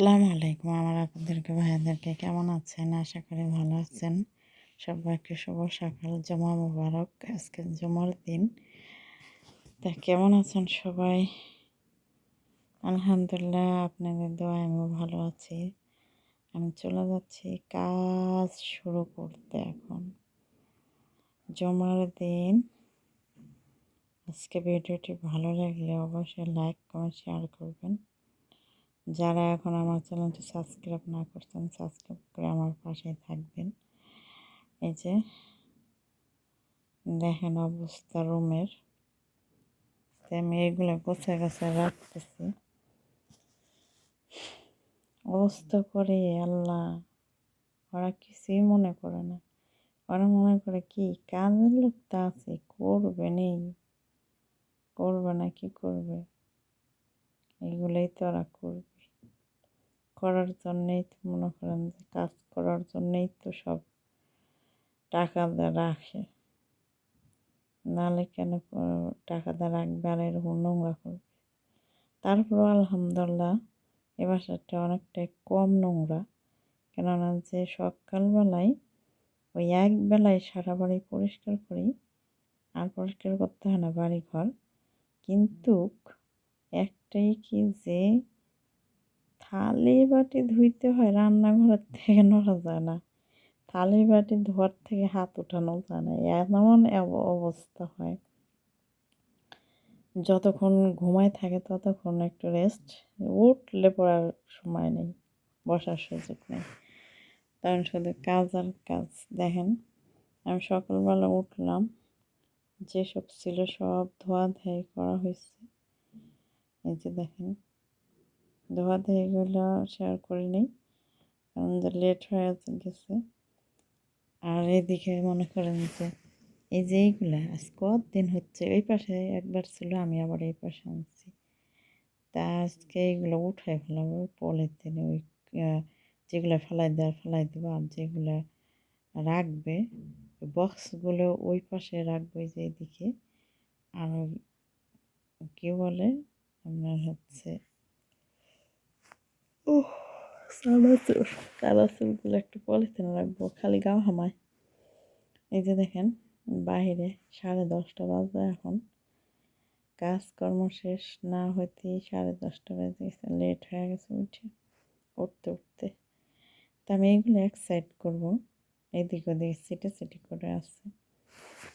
আসসালামু আলাইকুম আমার আপনাদেরকে, ভাইয়াদেরকে কেমন আছেন? আশা করি ভালো আছেন। সবাইকে শুভ সকাল জমা মুবারক। আজকে জমার দিন। তা কেমন আছেন সবাই? আলহামদুলিল্লাহ, আপনাদের দোয়া আমিও ভালো আছি। আমি চলে যাচ্ছি কাজ শুরু করতে এখন। জমার দিন। আজকে ভিডিওটি ভালো লাগলে অবশ্যই লাইক, কমেন্ট, শেয়ার করবেন। যারা এখন আমার চ্যানেলটি সাবস্ক্রাইব না করছেন, সাবস্ক্রাইব করে আমার পাশে থাকবেন। এই যে, দেখেন অবস্থা রুমের। তো আমি এগুলো গোছায় গোছায় রাখতেছি। অবস্থা করে আল্লাহ, ওরা কিছুই মনে করে না। ওরা মনে করে কি কাজের লোকটা আছে, করবে নেই করবে না, কি করবে? এগুলোই তো ওরা করবে। করার জন্যেই তো মনে করেন যে কাজ করার জন্যেই তো সব টাকা রাখে। নাহলে কেন টাকা দিয়ে রাখবে আর এরকম নোংরা করবে? তারপরেও আলহামদুলিল্লাহ এ বাসাটা অনেকটাই কম নোংরা। কেননা যে সকালবেলায় ওই এক বেলায় সারা বাড়ি পরিষ্কার করি, আর পরিষ্কার করতে হয় না বাড়ি ঘর কিন্তু একটাই কি যে থালি বাটি ধুইতে হয়, রান্নাঘরের থেকে নড়া যায় না। থালি বাটি ধোয়ার থেকে হাত উঠানো যায় না, এমন অবস্থা হয়। যতক্ষণ ঘুমায় থাকে ততক্ষণ একটু রেস্ট উঠলে পড়ার সময় নেই, বসার সুযোগ নেই। কারণ শুধু কাজ আর কাজ, দেখেন। আমি সকালবেলা উঠলাম, যেসব ছিল সব ধোয়া ধাই করা হয়েছে। এই যে দেখেন। ধোয়া এগুলো শেয়ার করে নিই। কারণ লেট হয়ে গেছে। আর এদিকে মনে করেন যে, এই যে এইগুলা আজ কদিন হচ্ছে? ওই পাশে একবার ছিল, আমি আবার এই পাশে আনছি। তা আজকে এইগুলো উঠাই ফেলাম ওই পলিথিনে, ওই যেগুলো ফেলাই দেওয়ার ফেলাই দেবো, আর যেগুলো রাখবে বক্সগুলো ওই পাশে রাখব যে এদিকে। আর কি বলে? আপনার হচ্ছে ও চানাচুর চানাচুরগুলো একটু পলিথিনে রাখব, খালি গাও হামায় এই যে দেখেন বাহিরে সাড়ে দশটা বাজে এখন। কাজকর্ম শেষ, না হইতেই সাড়ে দশটা বেজে গেছে, লেট হয়ে গেছে উঠে উঠতে উঠতে। তা আমি এইগুলো এক সাইড করব, এদিক ওদিক সিটে সিটি করে আছে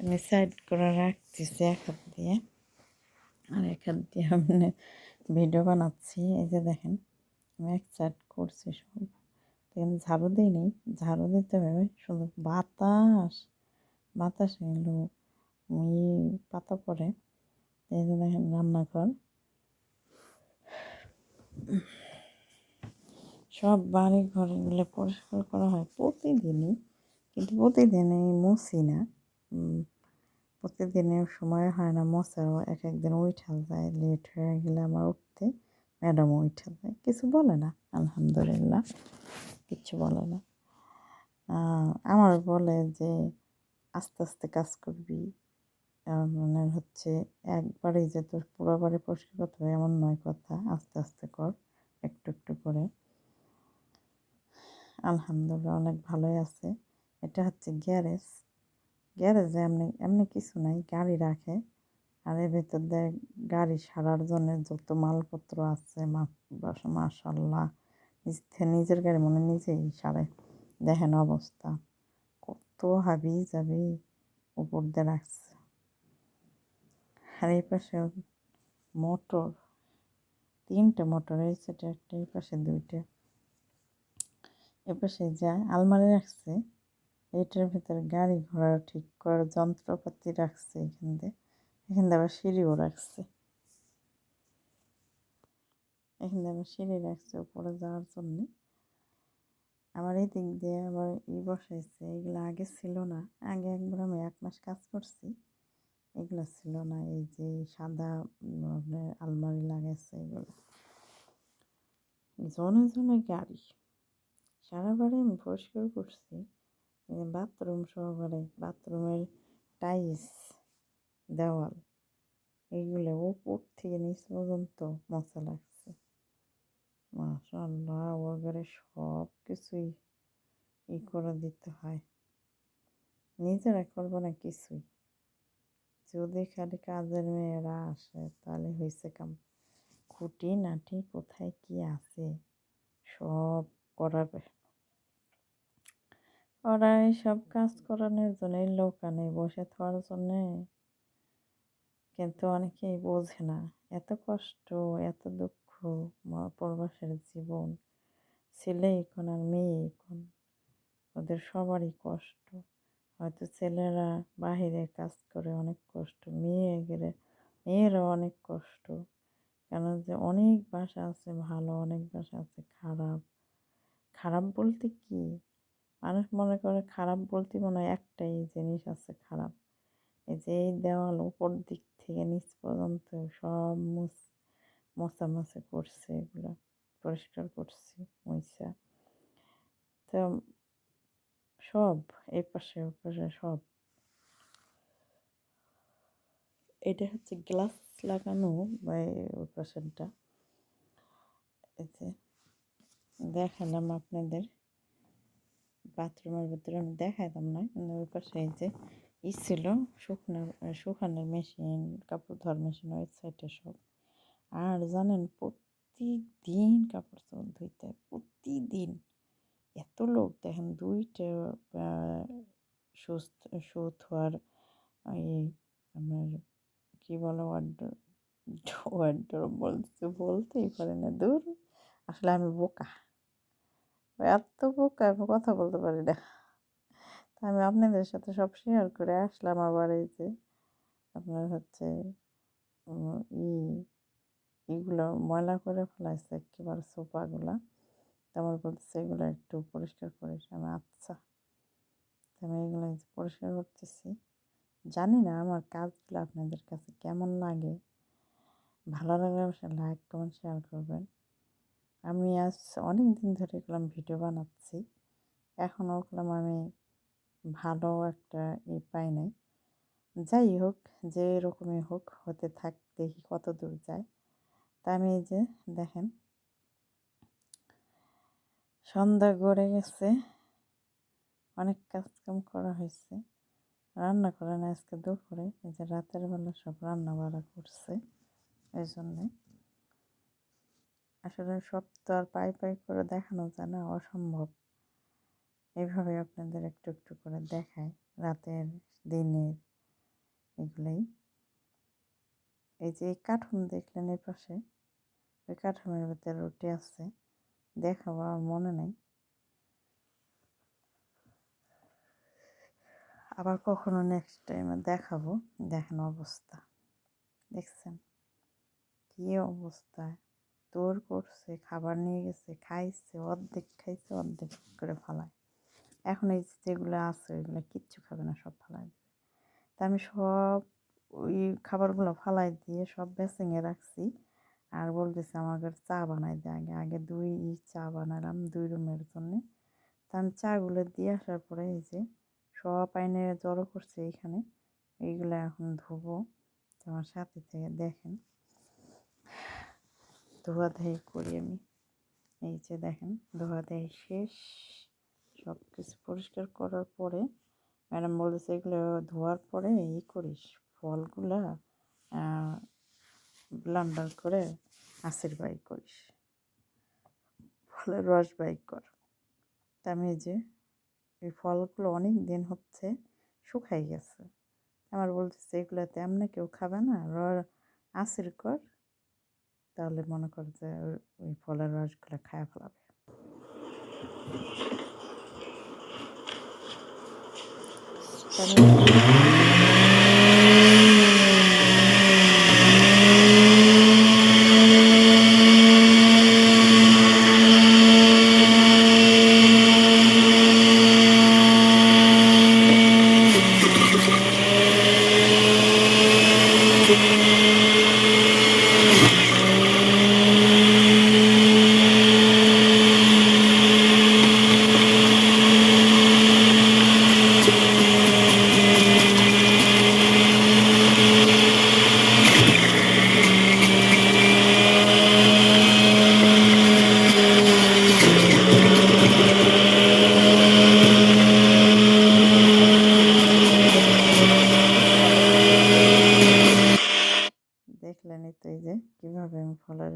আমি সাইড করে রাখতেছি এক হাত দিয়ে, আর এক হাত দিয়ে আমি ভিডিও বানাচ্ছি, এই যে দেখেন। আমি এক চাট করছি সব। কিন্তু ঝাড়ু দিই নি ঝাড়ু দিতে হবে শুধু বাতাস বাতাস এলো পাতা পড়ে এই যে দেখেন রান্নাঘর। সব বাড়ি ঘরগুলো পরিষ্কার করা হয় প্রতিদিনই, কিন্তু প্রতিদিনই মুছি না। প্রতিদিনের সময় হয় না মশাও এক একদিন উঠা যায়, লেট হয়ে গেলে আমার উঠতে। ম্যাডামও উঠে যায়। কিছু বলে না, আলহামদুলিল্লাহ, কিচ্ছু বলে না। আমার বলে যে, আস্তে আস্তে কাজ করবি। মানে হচ্ছে একবারেই যে তোর পুরো বাড়ি পরিষ্কার করতে হবে, এমন নয় কথা। আস্তে আস্তে কর, একটু একটু করে। আলহামদুলিল্লাহ, অনেক ভালোই আছে। এটা হচ্ছে গ্যারেজ। গ্যারেজে এমনি এমনি কিছু নাই, গাড়ি রাখে। আর এর ভেতর দিয়ে গাড়ি সারার জন্য যত মালপত্র আছে মাশাল্লাহ। নিজের গাড়ি মনে নিজেই সারে। দেখেন অবস্থা। কত হাবি যাবি উপর দিয়ে রাখছে। আর এই পাশে মোটর, তিনটে মোটর এই সাইডে একটা, এই পাশে দুইটা। এ পাশে যা আলমারি রাখছে এইটার ভিতরে গাড়ি ঘোড়া ঠিক করার যন্ত্রপাতি রাখছে এখান দিয়ে। এখানে আবার সিঁড়িও রাখছে। এখানে আবার সিঁড়ি রাখছে উপরে যাওয়ার জন্যে। আমার এই দিক দিয়ে আবার ই বসাইছে, এগুলো আগে ছিল না। আগে একবার আমি এক মাস কাজ করছি, এগুলো ছিল না। এই যে সাদা আপনার আলমারি লাগাইছে এগুলো। জনে জনে গাড়ি। সারা বাড়ি আমি পরিষ্কার করছি। বাথরুম সহকারে, বাথরুমের টাইলস। দেওয়াল এগুলো উপর থেকে নিচ পর্যন্ত মশা লাগছে মাশাল আল্লাহ ওগরে সব কিছুই ই করে দিতে হয় নিজেরা করব না কিছুই যদি খালি কাজের মেয়েরা আসে তাহলে হয়েছে কাম খুঁটি নাটি কোথায় কি আছে সব করাবে ওরা সব কাজ করানোর জন্য লোক আনে বসে থাকার জন্যে কিন্তু অনেকেই বোঝে না। এত কষ্ট, এত দুঃখ প্রবাসের জীবন, ছেলে এখন আর মেয়ে এখন, ওদের সবারই কষ্ট। হয়তো ছেলেরা বাহিরে কাজ করে অনেক কষ্ট, মেয়ে গেলে মেয়েরও অনেক কষ্ট। কেন যে অনেক বাসা আছে ভালো, অনেক বাসা আছে খারাপ। খারাপ বলতে কি? মানুষ মনে করে খারাপ বলতে মনে হয় একটাই জিনিস আছে খারাপ। এই যে এই দেওয়াল উপর দিক থেকে নিচ পর্যন্ত সব মোছা মোছা করছে এগুলো, পরিষ্কার করছি মইসা তো সব এই পাশে ওই পাশে সব। এটা হচ্ছে গ্লাস লাগানো বা ওই পাশেরটা। এই যে দেখালাম আপনাদের। বাথরুমের ভিতরে আমি দেখাইতাম না, কিন্তু ওই পাশে এই যে ই ছিল শুকনার শুকানোর মেশিন কাপড় ধোয়ার মেশিন ওই সাইডে সব। আর জানেন, প্রতিদিন কাপড় চোপড় ধুইতে, প্রতিদিন। এত লোক, দেখেন দুইটা সুস্থ সুথ হওয়ার এই আপনার কী বলো ওয়ার্ডর ওয়ার্ডর বলতে বলতেই পারে না, দূর। আসলে আমি বোকা। এত বোকা, আমি কথা বলতে পারি না। আমি আপনাদের সাথে সব শেয়ার করে আসলাম আবার এই যে আপনার হচ্ছে ই, এগুলো ময়লা করে ফেলাইছে একেবারে সোফাগুলা। আমার বলতেছে এগুলো একটু পরিষ্কার করিস আমি আচ্ছা। আমি এগুলো পরিষ্কার করতেছি। জানি না আমার কাজগুলো আপনাদের কাছে কেমন লাগে। ভালো লাগলে অবশ্যই লাইক কমেন্ট শেয়ার করবেন। আমি আজ অনেক দিন ধরে এগুলো ভিডিও বানাচ্ছি। এখনও ওগুলাম আমি ভালো একটা ই পাই নাই। যাই হোক, যে রকমই হোক, হতে থাক, দেখি কত দূর যায়। তা আমি এই যে দেখেন, সন্ধ্যা গড়ে গেছে, অনেক কাজকাম করা হয়েছে। রান্না করে না আজকে দুপুরে, এই যে রাতের বেলা সব রান্না বাড়া করছে, এই জন্যে। আসলে সব তো আর পাই পাই করে দেখানো যায় না, অসম্ভব। এইভাবে আপনাদের একটু একটু করে দেখায়। রাতের, দিনের এগুলোই। এই যে এই কাঠুন দেখলেন এই পাশে, ওই কাঠুনের ভিতরে রুটি আছে, দেখাবো, আর মনে নেই। আবার কখনো নেক্সট টাইমে দেখাবো, দেখেন অবস্থা। দেখছেন? কি অবস্থা? তোর করছে, খাবার নিয়ে গেছে, খাইছে, অর্ধেক খাইছে, অর্ধেক করে ফালায়। এখন এই যেগুলো আছে ওইগুলো কিচ্ছু খাবে না, সব ফালাই দেবে। তা আমি সব ওই খাবারগুলো ফালাই দিয়ে সব বেসিংয়ে রাখছি আর বলতেছে আমাকে চা বানাই দে আগে আগে দুই চা বানালাম দুই রুমের জন্যে। তা আমি চাগুলো দিয়ে আসার পরে এই যে সব আইনে জড়ো করছে এইখানে এইগুলো এখন ধুবো। আমার সাথে থেকে দেখেন, ধোয়া ধাই করি আমি। এই যে দেখেন, ধোয়া ধাই শেষ সব কিছু পরিষ্কার করার পরে ম্যাডাম বলেছে এগুলো ধোয়ার পরে ই করিস, ফলগুলা ব্লান্ডার করে আশির বাই করিস, ফলের রস বাই কর। তা আমি যে, এই ফলগুলো অনেক দিন হচ্ছে শুকাই গেছে। আমার বলতেছে, এগুলো তেমনি কেউ খাবে না, র আসির কর, তাহলে মনে কর যে ওই ফলের রসগুলো খায় ফেলাবে। Tá.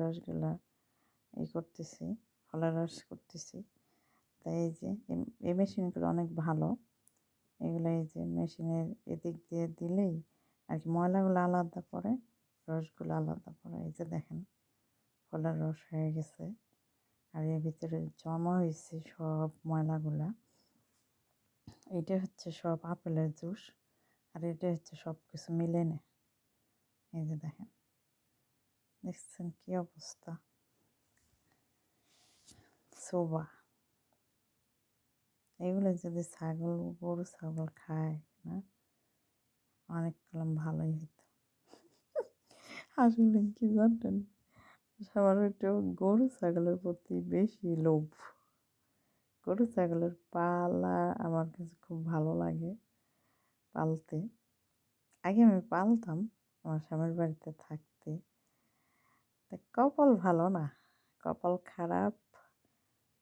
রসগুলা এই করতেছি, ফলের রস করতেছি। তাই এই যে এই- এই মেশিনগুলো অনেক ভালো। এগুলো এই যে মেশিনের এদিক দিয়ে দিলেই আর কি ময়লাগুলো আলাদা পড়ে, রসগুলো আলাদা পড়ে। এই যে দেখেন, ফলের রস হয়ে গেছে। আর এর ভিতরে জমা হয়েছে সব ময়লাগুলা। এটা হচ্ছে সব আপেলের জুস, আর এটা হচ্ছে সব কিছু মিলে নে। এই যে দেখেন। দেখছেন কি অবস্থা সোবা এগুলো যদি ছাগল গরু ছাগল খায় না অনেক কলম ভালোই হতো আসলে কি জানেন সবার একটু গরু ছাগলের প্রতি বেশি লোভ গরু ছাগলের পালা আমার কাছে খুব ভালো লাগে পালতে আগে আমি পালতাম আমার স্বামীর বাড়িতে থাকতে কপাল ভালো না। কপাল খারাপ,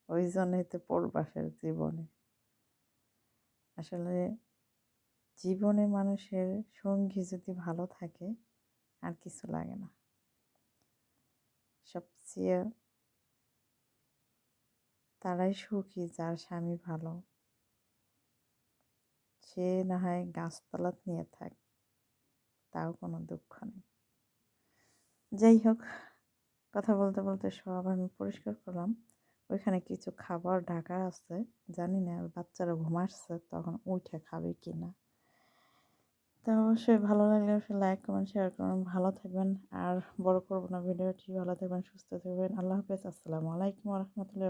ওই জন্যই তো পরবাসের জীবনে। আসলে জীবনে মানুষের সঙ্গী যদি ভালো থাকে, আর কিছু লাগে না। সবচেয়ে তারাই সুখী, যার স্বামী ভালো। সে না হয় গাছতলাত নিয়ে থাক, তাও কোনো দুঃখ নেই। যাই হোক কথা বলতে বলতে সব আমি পরিষ্কার করলাম। ওইখানে কিছু খাবার, ঢাকা আছে, জানি না, বাচ্চারা ঘুমাচ্ছে তখন উঠে খাবে কি না তো অবশ্যই ভালো লাগলে অবশ্যই লাইক কমেন্ট শেয়ার করুন। ভালো থাকবেন, আর বড় করব না। ভিডিওটি ভালো থাকবেন, সুস্থ থাকবেন। আল্লাহ হাফেজ। আসসালামু আলাইকুম রহমতুল্লাহ